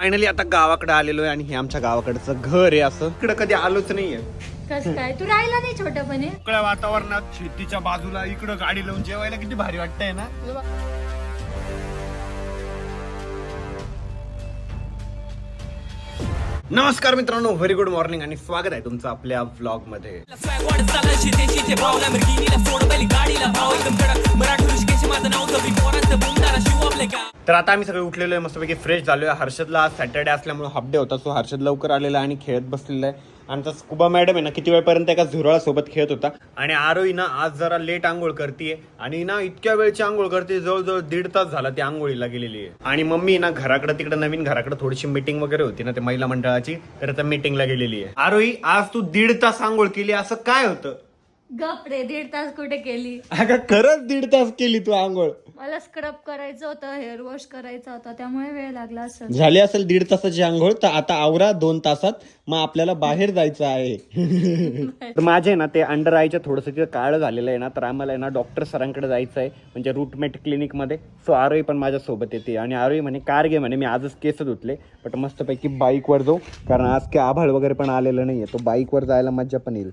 Finally आता गावाकडे आलेलो आहे आणि हे आमच्या गावाकडचं घर आहे असं. इकडे कधी आलोच नाहीये. कस काय? तू राहिला नाही छोटपणे? मोकळ्या वातावरणात शेतीच्या बाजूला इकडं गाडी लावून जेवायला किती भारी वाटतंय ना? नमस्कार मित्रांनो व्हेरी गुड मॉर्निंग आणि स्वागत आहे तुमचं आपल्या व्लॉगमध्ये तर आता आम्ही सगळे उठलेलो आहे मस्तपैकी फ्रेश झालोय. हर्षदला आज सॅटर्डे असल्यामुळे हाफ डे होता सो हर्षद लवकर आलेला आहे आणि खेळत बसलेला आहे. आमचा स्कुबा मॅडम आहे ना किती वेळपर्यंत एका झुरळा सोबत खेळत होता. आणि आरोही ना आज जरा लेट आंघोळ करते आणि ना इतक्या वेळची आंघोळ करते जवळजवळ दीड तास झाला ती आंघोळीला गेलेली आहे. आणि मम्मी ना घराकडे तिकडे नवीन घराकडे थोडीशी मीटिंग वगैरे होती ना ते महिला मंडळाची तर आता मीटिंगला गेलेली आहे. आरोही आज तू दीड तास आंघोळ केली असं काय होतं? गप रे दीड तास कुठे केली? अगं खरंच दीड तास केली तू आंघोळ. मला स्क्रब करायचं होतं हेअर वॉश करायचा होता त्यामुळे वेळ लागला असं झाली असेल दीड तासाची आंघोळ तर आता आवरा दोन तासात मग आपल्याला बाहेर जायचं आहे. तर माझे ना ते अंडर आयच्या थोडस तिथं काळ झालेलं आहे ना तर आम्हाला आहे ना डॉक्टर सरांकडे जायचं आहे म्हणजे रूटमेट क्लिनिकमध्ये. सो आरोही पण माझ्या सोबत येते. आणि आरोही म्हणे कार घे म्हणे मी आजच केस धुतले. बट मस्तपैकी बाईकवर जाऊ कारण आज काही आभाळ वगैरे पण आलेलं नाहीये तो बाईकवर जायला मजा पण येईल.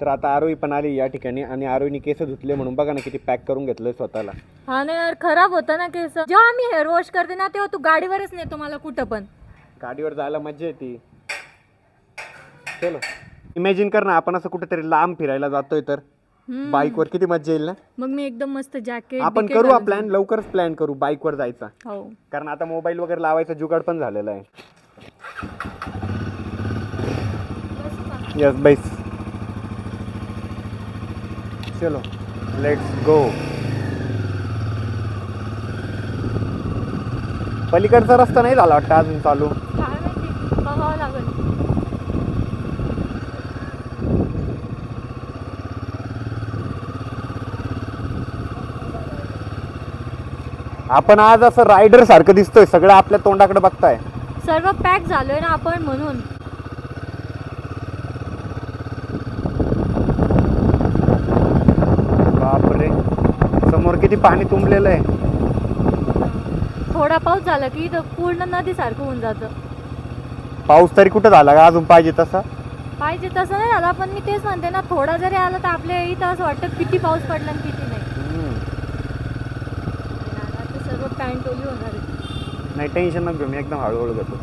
तर आता आरोही पण आली या ठिकाणी आणि आरोहीने केस धुतले म्हणून बघा ना किती पॅक करून घेतलंय स्वतःला. हा ना यार खराब होता ना केस. जेव्हा मी हेअर वॉश करते ना तेव्हा तू गाडीवरच नेतो मला कुठं पण. गाडीवर जायला मजा येते. चलो. इमॅजिन कर ना आपण असं कुठेतरी लांब फिरायला जातोय तर. हम्म. बाईकवर किती मजा येईल ना? मग मी एकदम मस्त जॅकेट आपण करू प्लॅन लवकरच प्लॅन करू बाईकवर जायचा. हो. कारण आता मोबाईल वगैरे लावायचा जुगाड पण झालेला आहे. यस बैस चलो लेट्स गो पलीकडचा रस्ता नाही झाला वाटतं अजून चालू? बघावं लागेल. आपण आज असं रायडर सारखं दिसतोय सगळं आपल्या तोंडाकडे बघताय. सर्व पॅक झालोय ना आपण म्हणून बापरे समोर किती पाणी तुंबलेलं आहे? थोडा पाऊस झाला की इथं पूर्ण नदी सारखं होऊन जातं. पाऊस तरी कुठं झाला का? अजून पाहिजे तसा? पाहिजे तसं नाही झाला पण मी तेच म्हणते ना थोडा जरी आला तर आपल्या इथं असं वाटतं किती पाऊस पडला आणि किती नाही. आता सर्व पॅन्ट ओली होणार आहे. नाही टेन्शन नको घेऊ मी एकदम हळूहळू घेतो.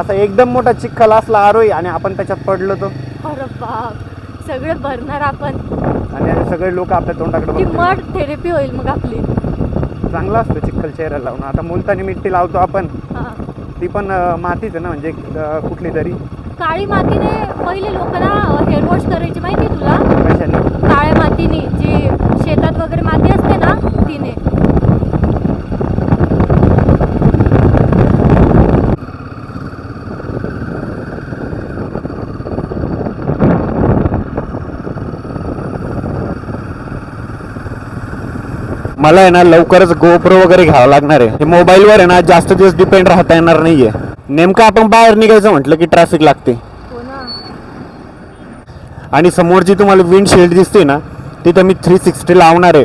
असा एकदम मोठा चिखल असला आरोही आणि आपण त्याच्यात पडलो तो अरे बाप. सगळं भरणार आपण. आणि सगळे लोक आपल्या तोंडाकडे ती बघतील. मड थेरपी होईल मग आपली. चांगला असतो चिखल चेहऱ्याला लावून आता मुलतानी मिट्टी लावतो आपण. हा. ती पण अं, मातीच आहे ना म्हणजे अं, कुठली तरी. काळी मातीने पहिले लोक ना हेअर वॉश करायची माहिती आहे तुला? कशाने? काळ्या मातीने जी शेतात वगैरे माती असते ना तिने. मला आहे ना लवकरच गोप्रो वगैरे घ्यावं लागणार आहे. मोबाईलवर आहे ना जास्त दिवस डिपेंड राहता येणार नाहीये. नेमकं आपण बाहेर निघायचं म्हटलं की ट्रॅफिक लागते. हो आणि समोर जी तुम्हाला विंडशिल्ड दिसते ना तिथं मी थ्री सिक्स्टी लावणार आहे.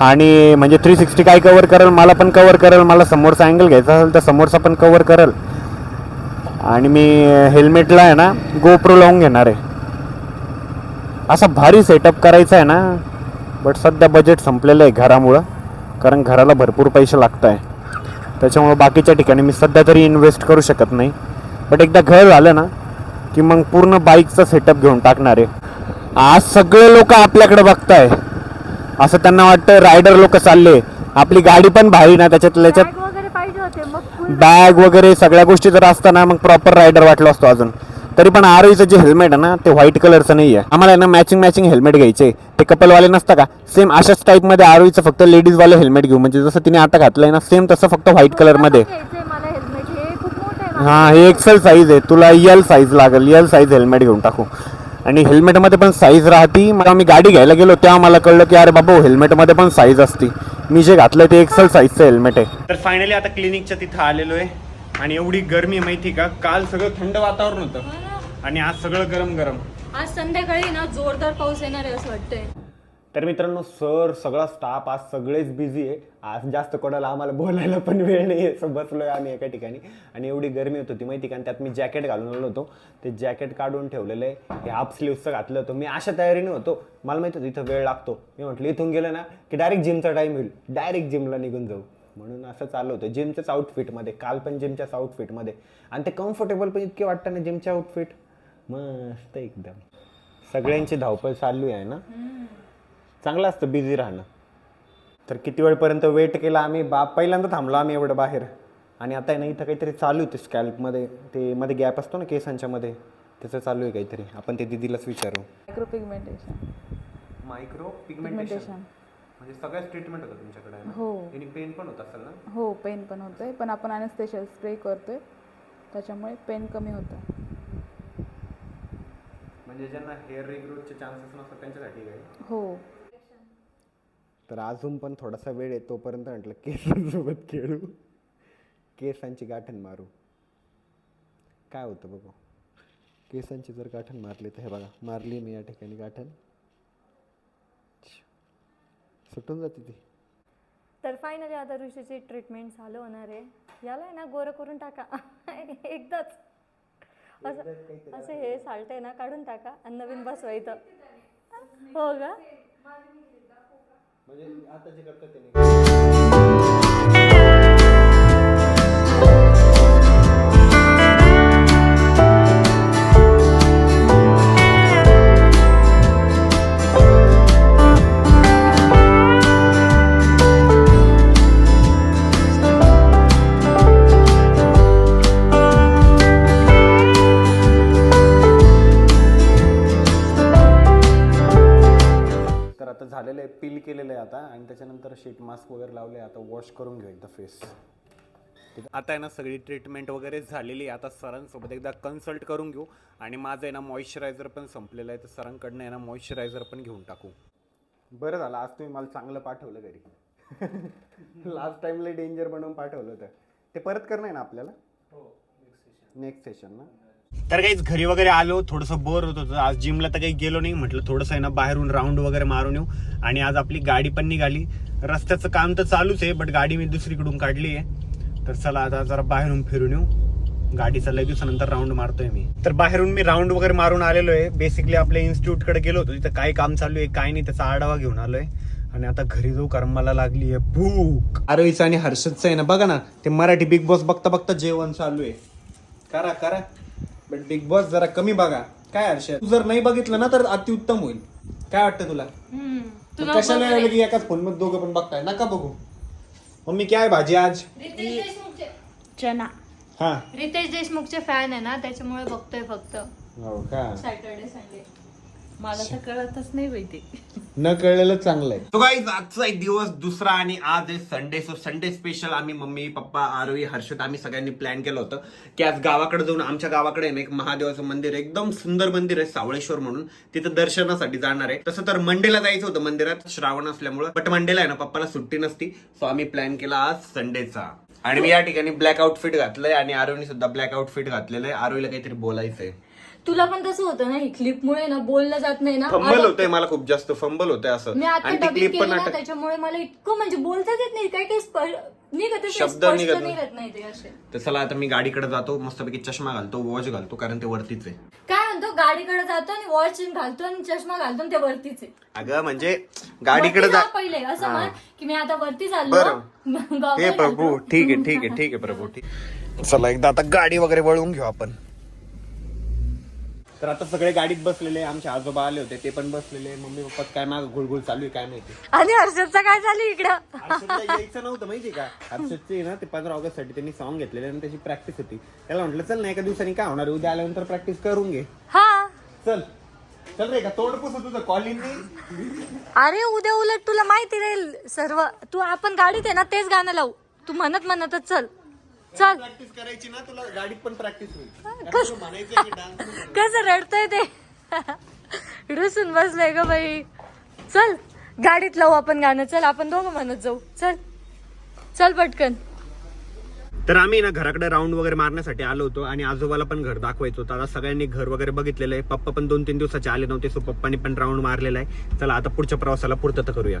आणि म्हणजे थ्री सिक्स्टी काय कवर करेल मला पण कवर करेल. मला समोरचा अँगल घ्यायचा असेल तर समोरचा पण कवर करेल. आणि मी हेल्मेटला आहे ना गोप्रो लावून घेणार आहे. असा भारी सेटअप करायचा आहे ना. बट सध्या बजेट संपलेलं आहे घरामुळं. कारण घराला भरपूर पैसे लागत आहे त्याच्यामुळं बाकीच्या ठिकाणी मी सध्या तरी इन्व्हेस्ट करू शकत नाही. बट एकदा घर झालं ना की मग पूर्ण बाईकचा सेटअप घेऊन टाकणार आहे. आज सगळे लोक आपल्याकडे बघताय. असं त्यांना वाटतं रायडर लोक चालले. आपली गाडी पण भारी ना त्याच्यात. त्याच्यात बॅग वगैरे सगळ्या गोष्टी जर असताना मग प्रॉपर रायडर वाटलो असतो अजून. तरी पण आरोईचं जे हेल्मेट आहे ना ते व्हाईट कलरचं नाही आहे आम्हाला आहे ना मॅचिंग मॅचिंग हेल्मेट घ्यायचे. ते कपलवाले नसतं का? सेम अशाच टाईपमध्ये आरोईचं फक्त लेडीजवाले हेल्मेट घेऊ. म्हणजे जसं तिने आता घातलंय ना सेम तसं फक्त व्हाईट कलरमध्ये हे खूप मोठं आहे हा हे एक्सेल साईज आहे. तुला यल साईज लागेल. यल साईज हेल्मेट घेऊन टाकू. आणि हेल्मेटमध्ये पण साईज राहती. मला मी गाडी घ्यायला गेलो तेव्हा मला कळलं की अरे बाबा हेल्मेटमध्ये पण साईज असती. मी जे घातलं ते एक्सेल साईजचं हेल्मेट आहे. तर फायनली आता क्लिनिकच्या तिथं आलेलो आहे आणि एवढी गरमी आहे माहिती का? काल सगळं थंड वातावरण होतं. हो. आणि आज सगळं गरम गरम. आज संध्याकाळी ना जोरदार पाऊस येणार आहे असं वाटतंय. तर मित्रांनो सर सगळा स्टाफ आज सगळेच बिझी आहे. आज जास्त कोणाला आम्हाला बोलायला पण वेळ नाही आहे असं बसलोय आम्ही एका ठिकाणी. आणि एवढी गरमी होत होती माहिती का? आणि त्यात मी जॅकेट घालून आलो होतो. ते जॅकेट काढून ठेवलेलं आहे. हे हाफ स्लीव्हचं घातलं होतं. मी अशा तयारीने होतो. मला माहिती होतं इथं वेळ लागतो. मी म्हटलं इथून गेलं ना की डायरेक्ट जिमचा टाईम होईल. डायरेक्ट जिमला निघून जाऊ. म्हणून असं चालू होतं. जिमच्याच आउटफिटमध्ये काल पण जिमच्याच आउटफिटमध्ये आणि ते कम्फर्टेबल पण इतके वाटतं ना जिमचे आउटफिट मस्त एकदम. सगळ्यांची धावपळ चालू आहे ना? चांगलं असतं बिझी राहणं. तर किती वेळपर्यंत वेट केला आम्ही? बा पहिल्यांदा थांबलो आम्ही एवढं बाहेर. आणि आता ना इथं काहीतरी चालू आहे ते स्कॅल्पमध्ये ते मध्ये गॅप असतो ना केसांच्या मध्ये. त्याचं चालू आहे काहीतरी. आपण ते दिदीलाच विचारू. मायक्रो पिगमेंटेशन मायक्रो पिगमेंटेशन म्हणजे सगळ्याच ट्रीटमेंट होतं तुमच्याकडे हो आणि पेन पण होत असेल ना? हो पेन पण होतंय. पण आपण अनेस्थेशियल स्प्रे करतोय. त्याच्यामुळे पेन कमी होतं म्हणजे ज्यांना हेअर रिग्रोथचे चान्सेस नसतात त्यांच्यासाठी काय? हो. तर अजून पण थोडासा वेळ आहे तोपर्यंत म्हटलं केसांसोबत खेळू. केसांची गाठण मारू. काय होतं बघू. केसांची जर गाठण मारली तर हे बघा मारली मी या ठिकाणी गाठण. सुटून जाते ती. तर फायनली आता ऋषीची ट्रीटमेंट चालू होणार आहे. याला आहे ना गोरं करून टाका. एकदाच. असं असं हे साल्ट आहे ना काढून टाका आणि नवीन बसवा इथं. हो का? म्हणजे आता जे करतात लावले आता वॉश करून घेऊ एकदा फेस आता आहे ना सगळी ट्रीटमेंट वगैरे झालेली आहे. आता सरांसोबत एकदा कन्सल्ट करून घेऊ. आणि माझं आहे ना मॉइश्चरायझर पण संपलेलं आहे. तर सरांकडनं आहे ना मॉइश्चरायझर पण घेऊन टाकू. बरं झालं. आज तुम्ही मला चांगलं पाठवलं घरी. लास्ट टाइमला डेंजर बनवून पाठवलं होतं. ते परत करणं आहे ना आपल्याला? नेक्स्ट सेशन ना? तर काहीच घरी वगैरे आलो थोडंसं बोर होत होतं. आज जिमला तर काही गेलो नाही. म्हटलं थोडंसं आहे ना बाहेरून राऊंड वगैरे मारून येऊ. आणि आज आपली गाडी पण निघाली. रस्त्याचं काम तर चालूच आहे बट गाडी मी दुसरीकडून काढली आहे. तर चला आता जरा बाहेरून फिरून येऊ. गाडीचा लगेच दिवसानंतर राऊंड मारतोय मी. तर बाहेरून मी राऊंड वगैरे मारून आलेलो आहे. बेसिकली आपल्या इन्स्टिट्यूटकडे गेलो होतो. तिथं काय काम चालू आहे काय नाही त्याचा आढावा घेऊन आलोय. आणि आता घरी जाऊ कारण मला लागली आहे भूक. आरोहीचं आणि हर्षदचं आहे ना बघा ना ते मराठी बिग बॉस बघता बघता जेवण चालू आहे. करा करा. बट बिग बॉस जरा कमी बघा. काय हर्षद? तू जर नाही बघितलं ना तर अतिउत्तम होईल. काय वाटतं तुला? मग कशाला लागलं की एकाच फोनमध्ये? दोघं पण बघताय. नका बघू. मम्मी काय भाजी आज? रितेश देशमुखचे. चना. हा. रितेश देशमुखचे फॅन आहे ना त्याच्यामुळे बघतोय फक्त. हो का? सॅटर्डे संडे मला तर कळतच नाही माहिती न कळलेलं चांगलं आहे तो गाईज आजचा एक दिवस दुसरा आणि आज आहे संडे सो संडे स्पेशल आम्ही मम्मी पप्पा आरोही हर्षद आम्ही सगळ्यांनी प्लॅन केलं होतं की आज गावाकडे जाऊन आमच्या गावाकडे ना एक महादेवाचं मंदिर आहे. एकदम सुंदर मंदिर आहे सावळेश्वर म्हणून. तिथं दर्शनासाठी जाणार आहे. तसं तर मंडेला जायचं होतं मंदिरात. श्रावण असल्यामुळं. बट मंडेला आहे ना पप्पाला सुट्टी नसती. सो आम्ही प्लॅन केला आज संडेचा आणि मी या ठिकाणी ब्लॅक आउटफिट घातलंय आणि आरोहीने सुद्धा ब्लॅक आउटफिट घातलेलं आहे. आरोहीला काहीतरी बोलायचंय. तुला पण तसं होतं ना ही क्लिप मुळे ना बोललं जात नाही ना. फंबल होतंय मला खूप जास्त फंबल होतंय असं. मी आता आणि ती डबिंग क्लिप केली पण ना नाटक त्याच्यामुळे मला इतकं म्हणजे बोलताच येत नाही काही काही स्प- निघतच नाही, शब्द स्पष्ट निघत नाही. निघत नाही. ते असे. तर चला आता मी गाडीकडे जातो मस्तपैकी चष्मा घालतो वॉच घालतो कारण ते वरतीच आहे. काय म्हणतो गाडीकडे जातो आणि वॉच घालतो आणि चष्मा घालतो आणि ते वरतीच आहे. अगं म्हणजे गाडीकडे वरती जा जा पहिले असं म्हण की मी आता वरती चाललो. बरं. गॉगल हे प्रभू. ठीक आहे ठीक आहे ठीक आहे प्रभू ठीक. चला एकदा आता गाडी वगैरे वळवून घेऊ आपण. तर आता सगळे गाडीत बसलेले आमचे आजोबा आले होते ते पण बसलेले मम्मी पप्पा काय माग घुळघुळ चालू आहे काय माहिती? आणि हर्षदचं काय झालं इकडं? हर्षदला यायचं नव्हतं माहिती का? हर्षदचे ना ते पंधरा ऑगस्टसाठी त्यांनी सॉंग घेतलेले आणि त्याची प्रॅक्टिस होती. त्याला म्हटलं चल ना एका दिवसांनी काय होणार आहे? उद्या आल्यानंतर प्रॅक्टिस करून घे. हा. चल. चल रे का तोंड पुसू तुझं कॉलिंग अरे उद्या उलट तुला माहिती राहील सर्व. तू आपण गाडीत आहे ना तेच गाणं लावू. तू म्हणत म्हणतच चल. चल. प्रॅक्टिस करायची ना तुला गाडीत पण प्रॅक्टिस होईल. कस म्हणायचं की डान्स कसं रडतय ते? रुसून बसलंय ग बाई. चल गाडीत लावू आपण गाणं. चल आपण दोघं म्हणत जाऊ. चल. चल पटकन. तर आम्ही ना घराकडे राऊंड वगैरे मारण्यासाठी आलो होतो आणि आजोबाला पण घर दाखवायचं होतं. आता सगळ्यांनी घर वगैरे बघितलेलं आहे. पप्पा पण दोन तीन दिवसाचे आले नव्हते सो पप्पानी पण राऊंड मारलेला आहे. चला आता पुढच्या प्रवासाला पूर्तता करूया.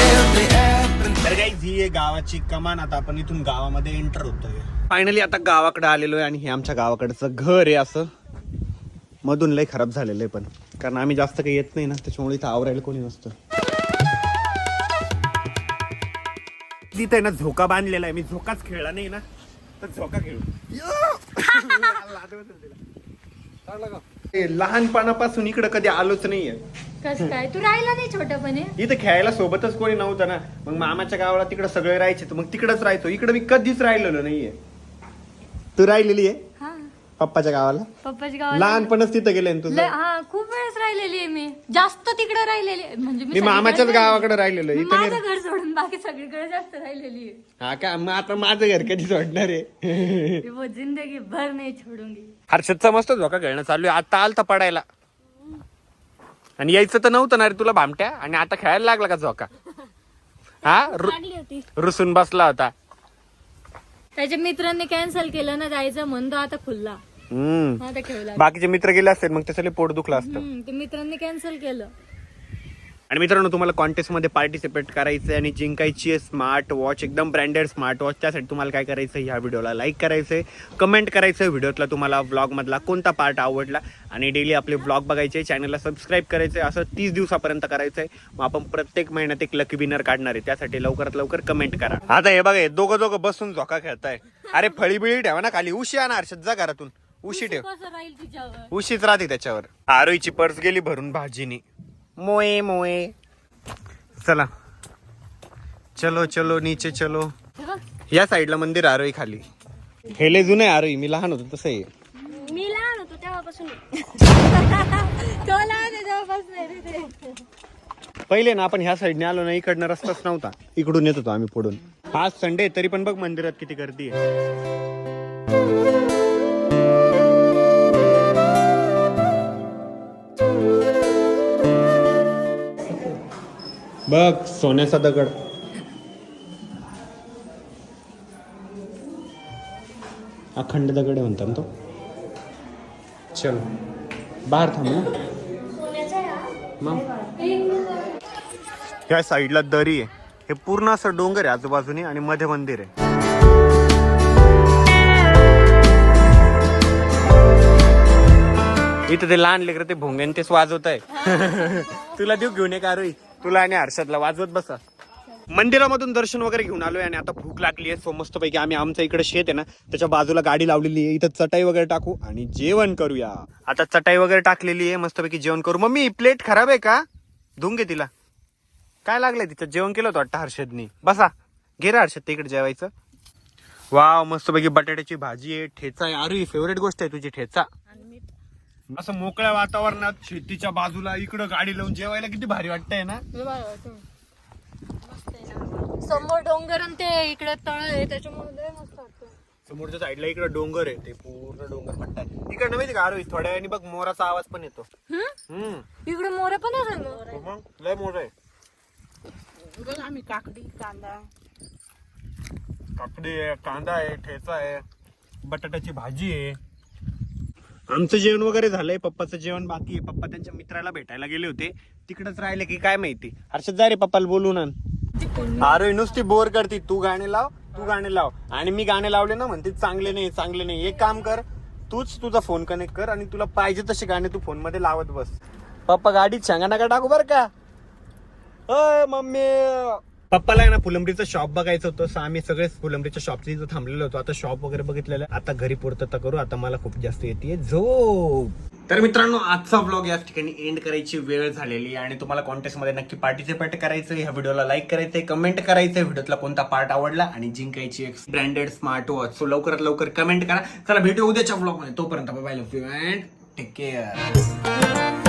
आहे गावाची कमान. आता आपण इथून गावामध्ये एंटर होतोय. फायनली आता गावाकडे आलेलो आहे आणि हे आमच्या गावाकडचं घर आहे असं. मधून लय खराब झालेलं आहे पण. कारण आम्ही जास्त काही येत नाही ना त्याच्यामुळे इथं आवरायला कोणी नसतं. तिथे ना झोका बांधलेला आहे. मी झोकाच खेळला नाही ना तर झोका खेळू. लहानपणापासून इकडे कधी आलोच नाहीये. कसं काय? तू राहिला नाही छोटपणे. इथं खेळायला सोबतच कोणी नव्हतं ना. मग मामाच्या गावाला तिकडे सगळे राहायचे तर मग तिकडच राहायचो. इकडे मी कधीच राहिलेलो नाहीये. तू राहिलेली आहे? हा. पप्पाच्या गावाला? पप्पाच्या गावाला लहानपणच तिथं गेले ना लय- हा खूप वेळेस राहिलेली आहे मी. जास्त तिकडे राहिलेली आहे. म्हणजे मी सगळीकडे मामाच्याच राहिलेली. गावाकडे राहिलेलो. इथं माझं घर सोडून बाकी सगळीकडे जास्त राहिलेली आहे. हा का? मग आता माझं घर कधी सोडणार आहे? मी वो जिंदगी भर नाही छोडूंगी हर्षदचा मस्त झोका खेळणं चालू आहे. आता आलता पडायला. आणि यायचं तर नव्हतं ना रे तुला भामट्या. आणि आता खेळायला लागला का झोका? हा? रु- होती. रुसून बसला होता. त्याच्या मित्रांनी कॅन्सल केलं ना जायचं म्हणतो आता खुल्ला. हम्म. आता खेळला बाकीचे मित्र गेले असतील मग त्याच्याला पोट दुखलं असतं. हम्म, ते मित्रांनी कॅन्सल केलं. आणि मित्रांनो तुम्हाला कॉन्टेस्टमध्ये पार्टिसिपेट करायचं आणि जिंकायची आहे स्मार्ट वॉच एकदम ब्रँडेड स्मार्ट वॉच त्यासाठी तुम्हाला काय करायचं ह्या व्हिडिओला लाईक करायचंय कमेंट करायचं व्हिडिओतला तुम्हाला ब्लॉग मधला कोणता पार्ट आवडला आणि डेली आपले ब्लॉग बघायचे चॅनलला सबस्क्राईब करायचंय असं तीस दिवसापर्यंत करायचंय. मग आपण प्रत्येक महिन्यात एक लकी विनर काढणार आहे त्यासाठी लवकरात लवकर कमेंट करा. आता हे बघा दोघं दोघं बसून झोका खेळताय. अरे फळी बिळी ठेवा ना खाली उशी आणा जा घरातून. उशी ठेव. कसं राहील तिच्यावर? उशीच राहते त्याच्यावर. आरोईची पर्स गेली भरून भाजीनी. मोये मोये चला। चलो चलो नीचे चलो। या साईडला मंदिर आरोई खाली. हे लय जुनं आहे आरोई मी लहान होतो तसं आहे मी लहान होतो तेव्हापासून. तो लहान आहे तेव्हापासून आहे रे ते. पहिले ना आपण ह्या साईडने आलो ना इकडनं रस्ताच नव्हता. इकडून येत होतो आम्ही पुढून. आज संडे तरी पण बघ मंदिरात किती गर्दी आहे. बघ सोन्याचा दगड अखंड दगड आहे म्हणतात तो. चल बाहेर थांब ना. मग? या साईडला दरी आहे. हे पूर्ण असं डोंगर आहे आजूबाजूने आणि मध्ये मंदिर आहे. इथं ते लहान लेकर ते भोंगेन तेच वाजवत आहे तुला देऊ घेऊन एक आरोही तुला आणि हर्षदला वाजवत बसा. मंदिरामधून दर्शन वगैरे घेऊन आलोय आणि आता भूक लागली आहे. सो मस्त पैकी आम्ही आमच्या इकडे शेत आहे ना त्याच्या बाजूला गाडी लावलेली आहे. इथं चटाई वगैरे टाकू आणि जेवण करूया. आता चटाई वगैरे टाकलेली आहे. मस्तपैकी जेवण करू. मम्मी प्लेट खराब आहे का? धुवून घे तिला. काय लागलंय तिथं जेवण केलं होतं वाटतं हर्षदनी. बसा. घे रे हर्षद तिकडे जेवायचं. वाव मस्तपैकी बटाट्याची भाजी आहे. ठेचा आहे. अरे फेवरेट गोष्ट आहे तुझी ठेचा. असं मोकळ्या वातावरणात शेतीच्या बाजूला इकडं गाडी लावून जेवायला किती भारी वाटतंय ना? समोर डोंगर आणि ते इकडे तळ आहे त्याच्यामुळे लय मस्त वाटतं समोरच्या साईडला इकडे डोंगर आहे ते पूर्ण डोंगर पट्टा आहे. इकडनं माहिती का आरोही थोड्या वेळाने बघ मोराचा आवाज पण येतो. हम्म. इकडे मोरे पण असेल ना? मग लय मोर आहे. आम्ही काकडी कांदा. काकडी आहे कांदा आहे ठेचा आहे बटाट्याची भाजी आहे. आमचं जेवण वगैरे झालंय पप्पाचं जेवण बाकी आहे. पप्पा त्यांच्या मित्राला भेटायला गेले होते. तिकडेच राहिले की काय माहिती? हर्षद जा रे पप्पाला बोलून आण. अरे नुसती बोर करते. तू गाणे लाव तू गाणे लाव. आणि मी गाणे लावले ना म्हणते चांगले नाही चांगले नाही. एक काम कर तूच तुझा फोन कनेक्ट कर आणि तुला पाहिजे तसे गाणे तू फोनमध्ये लावत बस. पप्पा गाडीत सांगा नका टाकू बर का? मम्मी पप्पाला ना फुलंबरीचं शॉप बघायचं होतं. सो आम्ही सगळेच फुलंबरीच्या शॉपची इथं थांबलेलो होतो. आता शॉप वगैरे बघितलेलं आता घरी पूर्तता करू. आता मला खूप जास्त येते झोप! तर मित्रांनो आजचा ब्लॉग या ठिकाणी एंड करायची वेळ झालेली आहे. आणि तुम्हाला कॉन्टेस्टमध्ये नक्की पार्टिसिपेट करायचं ह्या व्हिडिओला लाईक करायचंय कमेंट करायचं व्हिडिओतला कोणता पार्ट आवडला आणि जिंकायची एक ब्रँडेड स्मार्ट वॉच सो लवकरात लवकर कमेंट करा. चला भेटू उद्याच्या ब्लॉगमध्ये तोपर्यंत bye love you and take care